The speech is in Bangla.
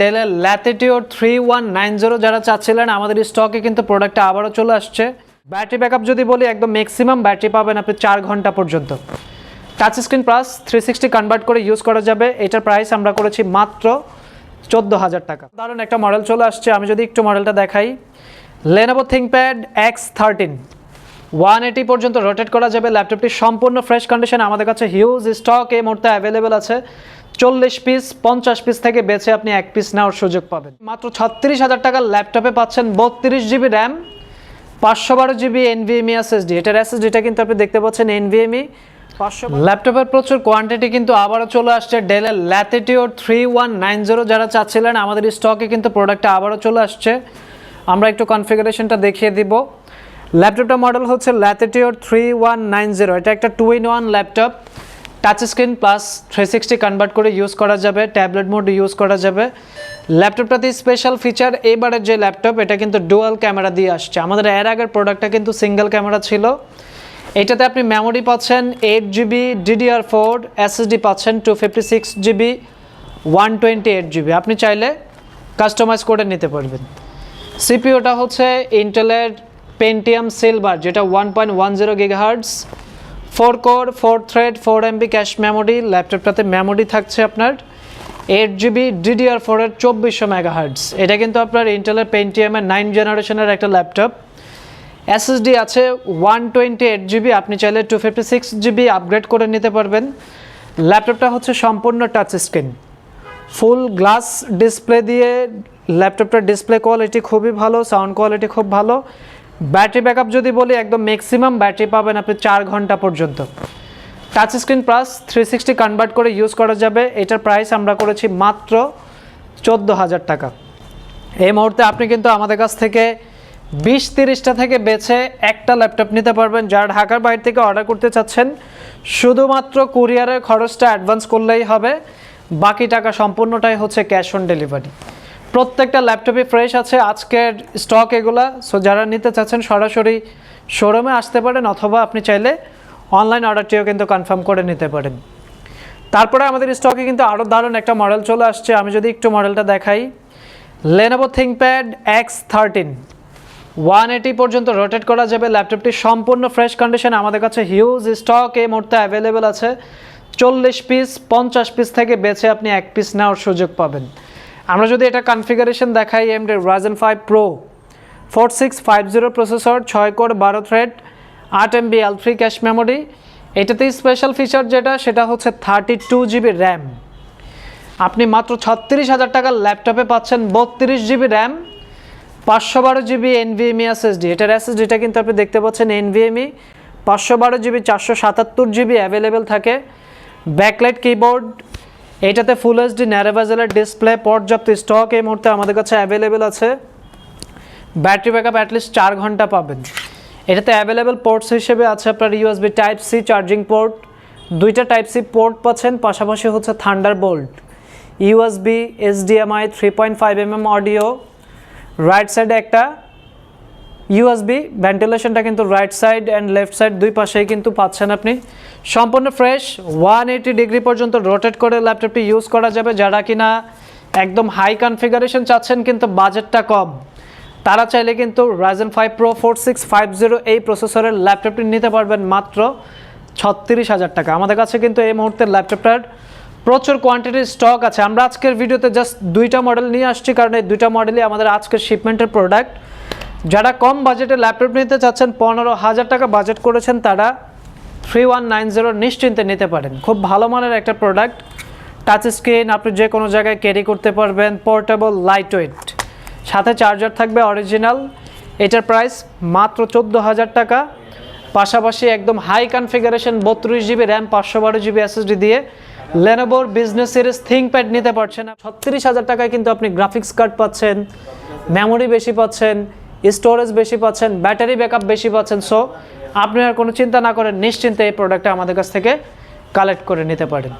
ডেলের latitude three one nine zero যারা চাচ্ছিলেন, আমাদের স্টকে কিন্তু প্রোডাক্টটা আবারও চলে আসছে। ব্যাটারি ব্যাকআপ যদি বলি, একদম ম্যাক্সিমাম ব্যাটারি পাবেন আপনি চার ঘণ্টা পর্যন্ত। Touch screen plus three sixty convert করে ইউজ করা যাবে। এটার প্রাইস আমরা করেছি মাত্র চোদ্দ হাজার টাকা। দারুণ একটা মডেল চলে আসছে। আমি যদি একটু মডেলটা দেখাই। Lenovo ThinkPad X thirteen one eighty পর্যন্ত রোটেট করা যাবে। ল্যাপটপটি সম্পূর্ণ ফ্রেশ কন্ডিশন আমাদের কাছে হিউজ স্টক এই মুহূর্তে অ্যাভেলেবেল আছে। চল্লিশ পিস পঞ্চাশ পিস থেকে বেছে আপনি এক পিস নেওয়ার সুযোগ পাবেন। মাত্র ছত্রিশ হাজার টাকার ল্যাপটপে পাচ্ছেন বত্রিশ জিবি র্যাম পাঁচশো বারো জিবি এনভিএমই এসএসডি এটার এসএসডিটা কিন্তু আপনি দেখতে পাচ্ছেন এনভিএমই ল্যাপটপের প্রচুর কোয়ান্টিটি কিন্তু আবারও চলে আসছে ডেলের latitude three one nine zero যারা চাচ্ছিলেন আমাদের স্টকে কিন্তু প্রোডাক্টটা আবারও চলে আসছে। আমরা একটু কনফিগারেশনটা দেখিয়ে দিব। ল্যাপটপটা মডেল হচ্ছে latitude three one nine zero এটা একটা two in one laptop. Touch screen plus three sixty convert করে ইউজ করা যাবে ট্যাবলেট মোড ইউজ করা যাবে। ল্যাপটপটাতে স্পেশাল ফিচার এবারের যে ল্যাপটপ এটা কিন্তু ডুয়াল ক্যামেরা দিয়ে আসছে। আমাদের এর আগের প্রোডাক্টটা কিন্তু সিঙ্গেল ক্যামেরা ছিল। এটাতে আপনি মেমোরি পাচ্ছেন eight GB DDR four SSD পাচ্ছেন two fifty six GB one twenty eight GB আপনি চাইলে কাস্টমাইজ করে নিতে পারবেন। সিপিওটা হচ্ছে ইন্টেলের পেন্টিয়াম সিলভার যেটা one point one zero gigahertz four core, four thread, four MB cache memory, ল্যাপটপটাতে memory থাকছে আপনার এইট জিবি ডিডিআর ফোরের চব্বিশশো মেগাহার্টস এটা কিন্তু আপনার ইন্টেলের পেন্টিয়ামের নাইন জেনারেশনের একটা ল্যাপটপ। এসএসডি আছে ওয়ান টোয়েন্টি এইট জিবি, আপনি চাইলে two fifty six GB upgrade করে নিতে পারবেন। ল্যাপটপটা হচ্ছে সম্পূর্ণ touch screen full glass display দিয়ে ল্যাপটপটার ডিসপ্লে কোয়ালিটি খুবই ভালো সাউন্ড কোয়ালিটি খুব ভালো। ব্যাটারি ব্যাকআপ যদি বলি, একদম ম্যাক্সিমাম ব্যাটারি পাবেন আপনি চার ঘণ্টা পর্যন্ত। Touch screen plus three sixty convert করে ইউজ করা যাবে। এটার প্রাইস আমরা করেছি মাত্র চোদ্দ হাজার টাকা। এই মুহূর্তে আপনি কিন্তু আমাদের কাছ থেকে বিশ তিরিশটা থেকে বেছে একটা ল্যাপটপ নিতে পারবেন। যারা ঢাকার বাইরে থেকে অর্ডার করতে চাচ্ছেন, শুধুমাত্র কুরিয়ারের খরচটা অ্যাডভান্স করলেই হবে। বাকি টাকা সম্পূর্ণটাই হচ্ছে ক্যাশ অন ডেলিভারি প্রত্যেকটা ল্যাপটপই ফ্রেশ আছে। আজকের স্টক এগুলা সো যারা নিতে চাচ্ছেন সরাসরি শোরুমে আসতে পারেন, অথবা আপনি চাইলে অনলাইন অর্ডারটিও কিন্তু কনফার্ম করে নিতে পারেন। তারপরে আমাদের স্টকে কিন্তু আরও দারুণ একটা মডেল চলে আসছে। আমি যদি একটু মডেলটা দেখাই। Lenovo ThinkPad X thirteen one eighty পর্যন্ত রোটেট করা যাবে। ল্যাপটপটি সম্পূর্ণ ফ্রেশ কন্ডিশন আমাদের কাছে হিউজ স্টক এই মুহূর্তে অ্যাভেলেবেল আছে। চল্লিশ পিস পঞ্চাশ পিস থেকে বেছে আপনি এক পিস নেওয়ার সুযোগ পাবেন। আমরা যদি এটা কনফিগারেশন দেখাই AMD Ryzen five pro four six five zero processor ছয় কোর বারো থ্রেড আট MB L three cache memory এটাতে স্পেশাল ফিচার যেটা, সেটা হচ্ছে থার্টি টু জিবি র্যাম আপনি মাত্র ছত্রিশ হাজার টাকার ল্যাপটপে পাচ্ছেন বত্রিশ জিবি র্যাম পাঁচশো বারো জিবি এনভিএমই এসএসডি এটার এসএসডিটা কিন্তু আপনি দেখতে পাচ্ছেন এনভিএমই পাঁচশো বারো জিবি চারশো সাতাত্তর জিবি অ্যাভেলেবেল থাকে। ব্যাকলাইট কিবোর্ড এইটাতে ফুল এইচডি ন্যারোভাজেলের ডিসপ্লে পর্যাপ্ত স্টক এই মুহূর্তে আমাদের কাছে অ্যাভেলেবেল আছে। ব্যাটারি ব্যাকআপ অ্যাটলিস্ট চার ঘণ্টা পাবেন। এটাতে অ্যাভেলেবেল পোর্টস হিসেবে আছে আপনার USB type C charging port দুইটা টাইপ সি পোর্ট পাচ্ছেন, পাশাপাশি হচ্ছে thunderbolt USB HDMI three point five M M audio right সাইডে একটা ইউএসবি ভেন্টিলেশনটা কিন্তু right side and left side দুই পাশেই কিন্তু পাচ্ছেন আপনি। সম্পূর্ণ ফ্রেশ ওয়ান এইটি ডিগ্রি পর্যন্ত রোটেট করে ল্যাপটপটি ইউজ করা যাবে। যারা কিনা একদম হাই কনফিগারেশন চাচ্ছেন, কিন্তু বাজেটটা কম, তারা চাইলে কিন্তু Ryzen five pro four six five zero এই প্রসেসরের ল্যাপটপটি নিতে পারবেন মাত্র ছত্রিশ হাজার টাকা। আমাদের কাছে কিন্তু এই মুহূর্তে ল্যাপটপটার প্রচুর কোয়ান্টিটির স্টক আছে। আমরা আজকের ভিডিওতে জাস্ট দুইটা মডেল নিয়ে আসছি, কারণ এই দুইটা মডেলই আমাদের আজকের শিপমেন্টের প্রোডাক্ট যারা কম বাজেটে ল্যাপটপ নিতে চাচ্ছেন, পনেরো হাজার টাকা বাজেট করেছেন তারা থ্রি ওয়ান নাইন জিরো নিশ্চিন্তে নিতে পারেন। খুব ভালো মানের একটা প্রোডাক্ট টাচ স্ক্রিন আপনি যে কোনো জায়গায় ক্যারি করতে পারবেন পোর্টেবল লাইট ওয়েট সাথে চার্জার থাকবে অরিজিনাল এটার প্রাইস মাত্র চোদ্দ হাজার টাকা। পাশাপাশি একদম হাই কনফিগারেশন বত্রিশ জিবি র্যাম পাঁচশো বারো জিবি এসএসডি দিয়ে লেনোভোর বিজনেস সিরিজ থিঙ্কপ্যাড নিতে পারছেন। ছত্রিশ হাজার টাকায় কিন্তু আপনি গ্রাফিক্স কার্ড পাচ্ছেন মেমোরি বেশি পাচ্ছেন স্টোরেজ বেশি পাচ্ছেন, ব্যাটারি ব্যাকআপ বেশি পাচ্ছেন সো আপনি আর কোনো চিন্তা না করেন, নিশ্চিন্তে এই প্রোডাক্টটা আমাদের কাছ থেকে কালেক্ট করে নিতে পারেন।